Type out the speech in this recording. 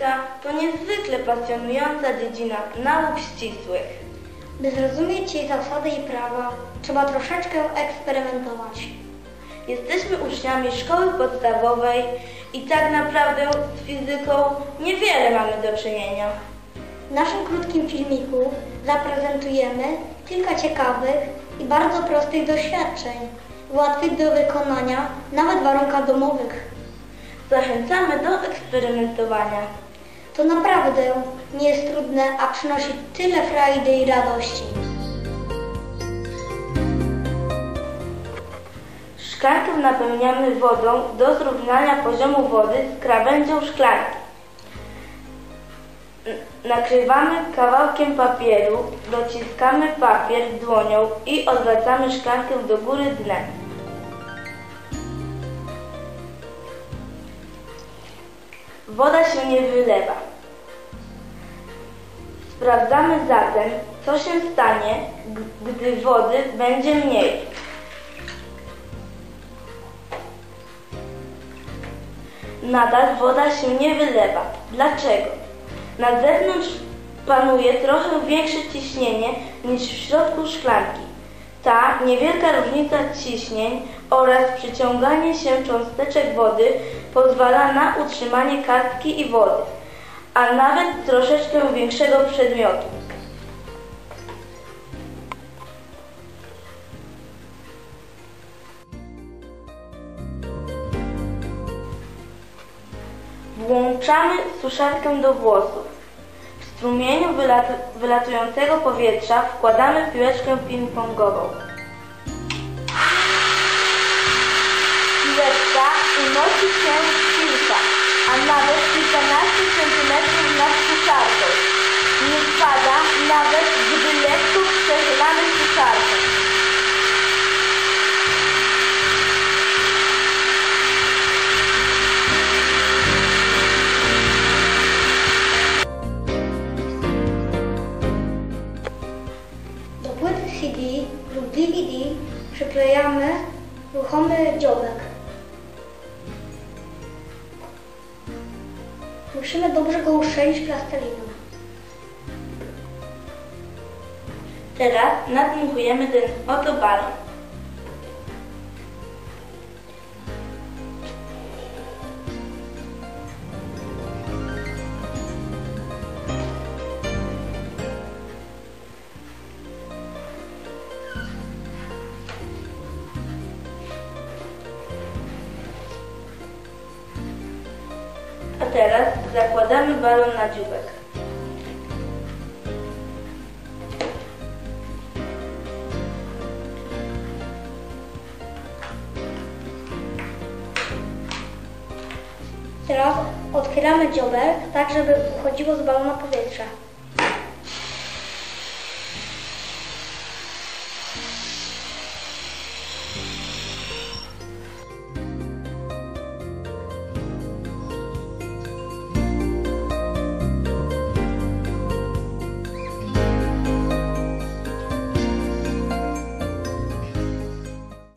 fizyka to niezwykle pasjonująca dziedzina nauk ścisłych. By zrozumieć jej zasady i prawa, trzeba troszeczkę eksperymentować. Jesteśmy uczniami szkoły podstawowej i tak naprawdę z fizyką niewiele mamy do czynienia. W naszym krótkim filmiku zaprezentujemy kilka ciekawych i bardzo prostych doświadczeń, łatwych do wykonania nawet w warunkach domowych. Zachęcamy do eksperymentowania. To naprawdę nie jest trudne, a przynosi tyle frajdy i radości. Szklankę napełniamy wodą do zrównania poziomu wody z krawędzią szklanki. Nakrywamy kawałkiem papieru, dociskamy papier dłonią i odwracamy szklankę do góry dnem. Woda się nie wylewa. Sprawdzamy zatem, co się stanie, gdy wody będzie mniej. Nadal woda się nie wylewa. Dlaczego? Na zewnątrz panuje trochę większe ciśnienie niż w środku szklanki. Ta niewielka różnica ciśnień oraz przyciąganie się cząsteczek wody pozwala na utrzymanie kartki i wody, a nawet troszeczkę większego przedmiotu. Włączamy suszarkę do włosów. Strumieniu wylat- wylatującego powietrza wkładamy piłeczkę ping-pongową. DVD przyklejamy ruchomy dziobek. Musimy dobrze go uszczelnić plasteliną. Teraz nadmuchujemy ten oto balon. A teraz zakładamy balon na dziubek. Teraz otwieramy dziobek tak, żeby uchodziło z balona powietrze.